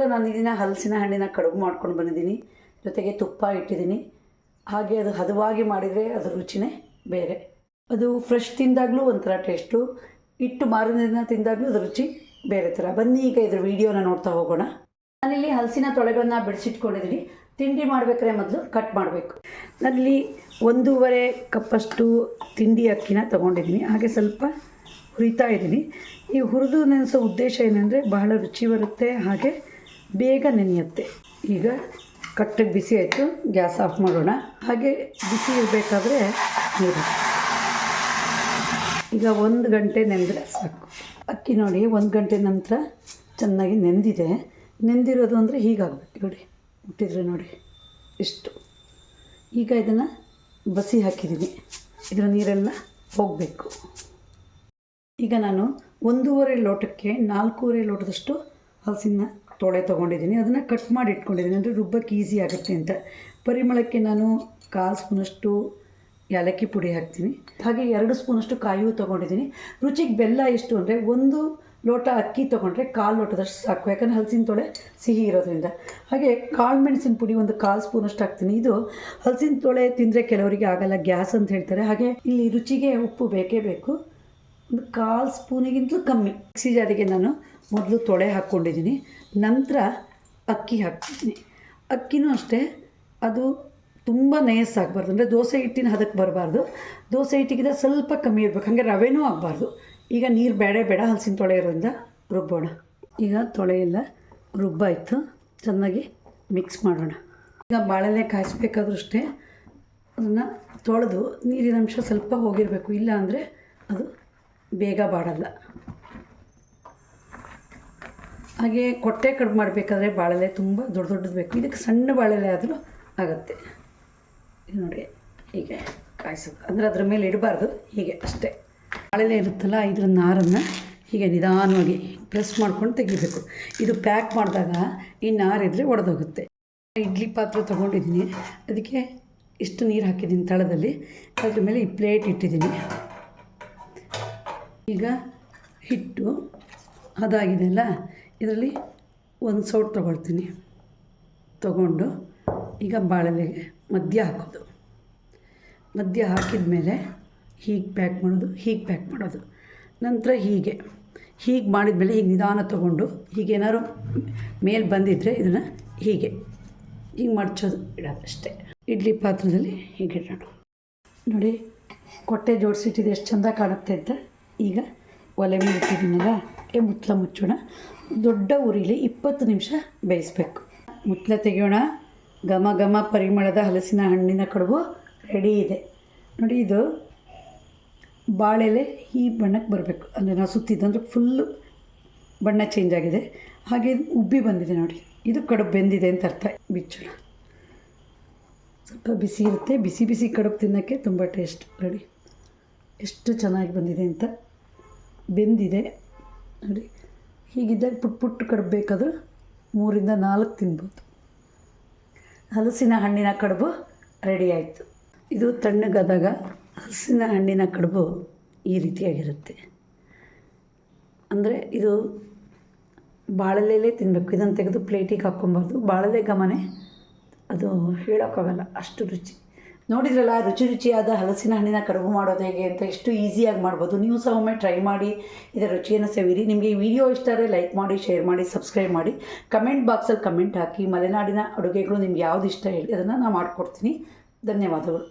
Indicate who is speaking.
Speaker 1: ನಾನು ಇದನ್ನ ಹಲಸಿನ ಹಣ್ಣಿನ ಕಡುಬು ಮಾಡ್ಕೊಂಡು ಬಂದಿದ್ದೀನಿ. ಜೊತೆಗೆ ತುಪ್ಪ ಇಟ್ಟಿದ್ದೀನಿ. ಹಾಗೆ ಅದು ಹದವಾಗಿ ಮಾಡಿದರೆ ಅದು ರುಚಿನೇ ಬೇರೆ. ಅದು ಫ್ರೆಶ್ ತಿಂದಾಗಲೂ ಒಂಥರ ಟೇಸ್ಟು ಇಟ್ಟು ಮಾರಿನ ತಿಂದಾಗಲೂ ಅದು ರುಚಿ ಬೇರೆ ಥರ ಬನ್ನಿ ಈಗ ಇದ್ರ ವಿಡಿಯೋನ ನೋಡ್ತಾ ಹೋಗೋಣ. ನಾನಿಲ್ಲಿ ಹಲಸಿನ ತೊಳೆಗಳನ್ನ ಬಿಡಿಸಿಟ್ಕೊಂಡಿದ್ದೀನಿ. ತಿಂಡಿ ಮಾಡಬೇಕಾದ್ರೆ ಮೊದಲು ಕಟ್ ಮಾಡಬೇಕು. ನಾನಿಲ್ಲಿ ಒಂದೂವರೆ ಕಪ್ಪಷ್ಟು ತಿಂಡಿ ಅಕ್ಕಿನ ತೊಗೊಂಡಿದ್ದೀನಿ. ಹಾಗೆ ಸ್ವಲ್ಪ ಹುರಿತಾ ಇದ್ದೀನಿ. ಈ ಹುರಿದು ನೆನೆಸೋ ಉದ್ದೇಶ ಏನಂದರೆ ಬಹಳ ರುಚಿ ಬರುತ್ತೆ. ಹಾಗೆ ಬೇಗ ನೆನೆಯುತ್ತೆ. ಈಗ ಕಟ್ಟಗೆ ಬಿಸಿ ಆಯಿತು, ಗ್ಯಾಸ್ ಆಫ್ ಮಾಡೋಣ. ಹಾಗೆ ಬಿಸಿ ಇರಬೇಕಾದ್ರೆ ನೀರು. ಈಗ ಒಂದು ಗಂಟೆ ನೆಂದರೆ ಸಾಕು. ಅಕ್ಕಿ ನೋಡಿ, ಒಂದು ಗಂಟೆ ನಂತರ ಚೆನ್ನಾಗಿ ನೆಂದಿದೆ. ನೆಂದಿರೋದು ಅಂದರೆ ಹೀಗಾಗಬೇಕು ನೋಡಿ. ಮುಟ್ಟಿದ್ರೆ ನೋಡಿ ಇಷ್ಟು ಈಗ ಇದನ್ನು ಬಸಿ ಹಾಕಿದ್ದೀನಿ. ಇದರ ನೀರೆಲ್ಲ ಹೋಗಬೇಕು. ಈಗ ನಾನು ಒಂದೂವರೆ ಲೋಟಕ್ಕೆ ನಾಲ್ಕೂವರೆ ಲೋಟದಷ್ಟು ಹಲಸಿನ ತೊಳೆ ತೊಗೊಂಡಿದ್ದೀನಿ. ಅದನ್ನು ಕಟ್ ಮಾಡಿ ಇಟ್ಕೊಂಡಿದ್ದೀನಿ. ಅಂದರೆ ರುಬ್ಬಕ್ಕೆ ಈಸಿ ಆಗುತ್ತೆ ಅಂತ. ಪರಿಮಳಕ್ಕೆ ನಾನು ಕಾಲು ಸ್ಪೂನಷ್ಟು ಏಲಕ್ಕಿ ಪುಡಿ ಹಾಕ್ತೀನಿ. ಹಾಗೆ ಎರಡು ಸ್ಪೂನಷ್ಟು ಕಾಯೂ ತೊಗೊಂಡಿದ್ದೀನಿ. ರುಚಿಗೆ ಬೆಲ್ಲ ಎಷ್ಟು ಅಂದರೆ ಒಂದು ಲೋಟ ಅಕ್ಕಿ ತೊಗೊಂಡ್ರೆ ಕಾಲು ಲೋಟದಷ್ಟು ಸಾಕು. ಯಾಕಂದರೆ ಹಲಸಿನ ತೊಳೆ ಸಿಹಿ ಇರೋದ್ರಿಂದ. ಹಾಗೆ ಕಾಳು ಮೆಣಸಿನ ಪುಡಿ ಒಂದು ಕಾಲು ಸ್ಪೂನಷ್ಟು ಹಾಕ್ತೀನಿ. ಇದು ಹಲಸಿನ ತೊಳೆ ತಿಂದರೆ ಕೆಲವರಿಗೆ ಆಗಲ್ಲ, ಗ್ಯಾಸ್ ಅಂತ ಹೇಳ್ತಾರೆ. ಹಾಗೆ ಇಲ್ಲಿ ರುಚಿಗೆ ಉಪ್ಪು ಬೇಕೇ ಬೇಕು. ಒಂದು ಕಾಲು ಸ್ಪೂನಿಗಿಂತಲೂ ಕಮ್ಮಿ. ಮಿಕ್ಸಿ ಜಾರಿಗೆ ನಾನು ಮೊದಲು ತೊಳೆ ಹಾಕ್ಕೊಂಡಿದ್ದೀನಿ. ನಂತರ ಅಕ್ಕಿ ಹಾಕ್ತಿದ್ದೀನಿ. ಅಕ್ಕಿನೂ ಅಷ್ಟೇ. ಅದು ತುಂಬ ನಯಸ್ಸಾಗಬಾರ್ದು ಅಂದರೆ ದೋಸೆ ಹಿಟ್ಟಿನ ಹದಕ್ಕೆ ಬರಬಾರ್ದು. ದೋಸೆ ಹಿಟ್ಟಿಗಿಂತ ಸ್ವಲ್ಪ ಕಮ್ಮಿ ಇರಬೇಕು. ಹಾಗೆ ರವೆನೂ ಆಗಬಾರ್ದು. ಈಗ ನೀರು ಬೇಡ ಬೇಡ. ಹಲಸಿನ ತೊಳೆ ಇರೋದ್ರಿಂದ ರುಬ್ಬೋಣ. ಈಗ ತೊಳೆ ಎಲ್ಲ ರುಬ್ಬಾಯಿತು. ಚೆನ್ನಾಗಿ ಮಿಕ್ಸ್ ಮಾಡೋಣ. ಈಗ ಬಾಳೆಲೆ ಕಾಯಿಸ್ಬೇಕಾದ್ರೂ ಅಷ್ಟೇ ಅದನ್ನು ತೊಳೆದು ನೀರಿನ ಅಂಶ ಸ್ವಲ್ಪ ಹೋಗಿರಬೇಕು. ಇಲ್ಲ ಅಂದರೆ ಅದು ಬೇಗ ಬಾಡಲ್ಲ. ಹಾಗೆ ಕೊಟ್ಟೆ ಕಡಿಮೆ ಮಾಡಬೇಕಾದ್ರೆ ಬಾಳೆಲೆ ತುಂಬ ದೊಡ್ಡ ದೊಡ್ಡದು ಬೇಕು. ಇದಕ್ಕೆ ಸಣ್ಣ ಬಾಳೆಲೆ ಆದರೂ ಆಗುತ್ತೆ. ಇದು ನೋಡಿ, ಹೀಗೆ ಕಾಯಿಸೋದು. ಅಂದರೆ ಅದ್ರ ಮೇಲೆ ಇಡಬಾರ್ದು. ಹೀಗೆ ಅಷ್ಟೇ. ಬಾಳೆಲೆ ಇರುತ್ತಲ್ಲ ಇದ್ರ ನಾರನ್ನು ಹೀಗೆ ನಿಧಾನವಾಗಿ ಪ್ರೆಸ್ ಮಾಡ್ಕೊಂಡು ತೆಗಿಬೇಕು. ಇದು ಪ್ಯಾಕ್ ಮಾಡಿದಾಗ ಈ ನಾರಿದ್ರೆ ಒಡೆದೋಗುತ್ತೆ. ಇಡ್ಲಿ ಪಾತ್ರೆ ತೊಗೊಂಡಿದ್ದೀನಿ. ಅದಕ್ಕೆ ಇಷ್ಟು ನೀರು ಹಾಕಿದ್ದೀನಿ ತಳದಲ್ಲಿ. ಅದ್ರ ಮೇಲೆ ಈ ಪ್ಲೇಟ್ ಇಟ್ಟಿದ್ದೀನಿ. ಈಗ ಹಿಟ್ಟು ಅದಾಗಿದೆ ಅಲ್ಲ ಇದರಲ್ಲಿ ಒಂದು ಸೌಟ್ ತೊಗೊಳ್ತೀನಿ. ತೊಗೊಂಡು ಈಗ ಬಾಳೆಲೆಗೆ ಮಧ್ಯ ಹಾಕೋದು. ಮಧ್ಯ ಹಾಕಿದ ಮೇಲೆ ಹೀಗೆ ಪ್ಯಾಕ್ ಮಾಡೋದು, ಹೀಗೆ ಪ್ಯಾಕ್ ಮಾಡೋದು. ನಂತರ ಹೀಗೆ. ಹೀಗೆ ಮಾಡಿದ ಮೇಲೆ ಹೀಗೆ ನಿಧಾನ ತೊಗೊಂಡು ಹೀಗೇನಾದ್ರು ಮೇಲೆ ಬಂದಿದ್ದರೆ ಇದನ್ನು ಹೀಗೆ. ಹೀಗೆ ಮಡ್ಚೋದು ಇಡೋದಷ್ಟೇ ಇಡ್ಲಿ ಪಾತ್ರದಲ್ಲಿ ಹೀಗೆ ಇಡೋಣ. ನೋಡಿ, ಕೊಟ್ಟೆ ಜೋಡಿಸಿಟ್ಟಿದ್ದು ಎಷ್ಟು ಚೆಂದ ಕಾಣುತ್ತೆ ಅಂತ. ಈಗ ಒಲೆ ಮೇಲೆ ಇಟ್ಟಿದ್ದೀನಲ್ಲ ಏ ಮುತ್ತಲ ಮುಚ್ಚೋಣ. ದೊಡ್ಡ ಉರಿಲಿ ಇಪ್ಪತ್ತು ನಿಮಿಷ ಬೇಯಿಸ್ಬೇಕು. ಮುತ್ತಲೆ ತೆಗೆಯೋಣ. ಘಮ ಘಮ ಪರಿಮಳದ ಹಲಸಿನ ಹಣ್ಣಿನ ಕಡುಬು ರೆಡಿ ಇದೆ. ನೋಡಿ ಇದು ಬಾಳೆಲೆ ಈ ಬಣ್ಣಕ್ಕೆ ಬರಬೇಕು. ಅಂದರೆ ನಾವು ಸುತ್ತಿದ್ದು ಅಂದರೆ ಫುಲ್ಲು ಬಣ್ಣ ಚೇಂಜ್ ಆಗಿದೆ. ಹಾಗೆ ಉಬ್ಬಿ ಬಂದಿದೆ ನೋಡಿ. ಇದು ಕಡುಬು ಬೆಂದಿದೆ ಅಂತ ಅರ್ಥ. ಬಿಚ್ಚೋಣ. ಸ್ವಲ್ಪ ಬಿಸಿ ಇರುತ್ತೆ. ಬಿಸಿ ಬಿಸಿ ಕಡುಬು ತಿನ್ನೋಕ್ಕೆ ತುಂಬ ಟೇಸ್ಟ್ ನೋಡಿ. ಎಷ್ಟು ಚೆನ್ನಾಗಿ ಬಂದಿದೆ ಅಂತ. ಬೆಂದಿದೆ. ನೋಡಿ. ಹೀಗಿದ್ದಾಗ ಪುಟ್ ಪುಟ್ ಕಡಬೇಕಾದ್ರೆ ಬೇಕಾದರೂ ಮೂರಿಂದ ನಾಲ್ಕು ತಿನ್ಬೋದು. ಹಲಸಿನ ಹಣ್ಣಿನ ಕಡುಬು ರೆಡಿ ಆಯಿತು. ಇದು ತಣ್ಣಗಾದಾಗ ಹಲಸಿನ ಹಣ್ಣಿನ ಕಡುಬು ಈ ರೀತಿಯಾಗಿರುತ್ತೆ. ಅಂದರೆ ಇದು ಬಾಳಲೆಯಲ್ಲೇ ತಿನ್ನಬೇಕು ಇದನ್ನು ತೆಗೆದು ಪ್ಲೇಟಿಗೆ ಹಾಕ್ಕೊಬಾರ್ದು. ಬಾಳಲೆ ಗಮನೆ ಅದು ಹೇಳೋಕ್ಕಾಗಲ್ಲ. ಅಷ್ಟು ರುಚಿ. ನೋಡಿದ್ರಲ್ಲ, ರುಚಿ ರುಚಿಯಾದ ಹಲಸಿನ ಹಣ್ಣಿನ ಕಡುಬು ಮಾಡೋದು ಹೇಗೆ ಅಂತ ಎಷ್ಟು ಈಸಿಯಾಗಿ ಮಾಡ್ಬೋದು. ನೀವು ಸಹ ಒಮ್ಮೆ ಟ್ರೈ ಮಾಡಿ ಇದರ ರುಚಿಯನ್ನು ಸವಿರಿ. ನಿಮಗೆ ಈ ವಿಡಿಯೋ ಇಷ್ಟ ಆದರೆ ಲೈಕ್ ಮಾಡಿ, ಶೇರ್ ಮಾಡಿ, ಸಬ್ಸ್ಕ್ರೈಬ್ ಮಾಡಿ. ಕಮೆಂಟ್ ಬಾಕ್ಸಲ್ಲಿ ಕಮೆಂಟ್ ಹಾಕಿ. ಮಲೆನಾಡಿನ ಅಡುಗೆಗಳು ನಿಮ್ಗೆ ಯಾವ್ದು ಇಷ್ಟ ಹೇಳಿ, ಅದನ್ನು ನಾನು ಮಾಡಿಕೊಡ್ತೀನಿ. ಧನ್ಯವಾದಗಳು.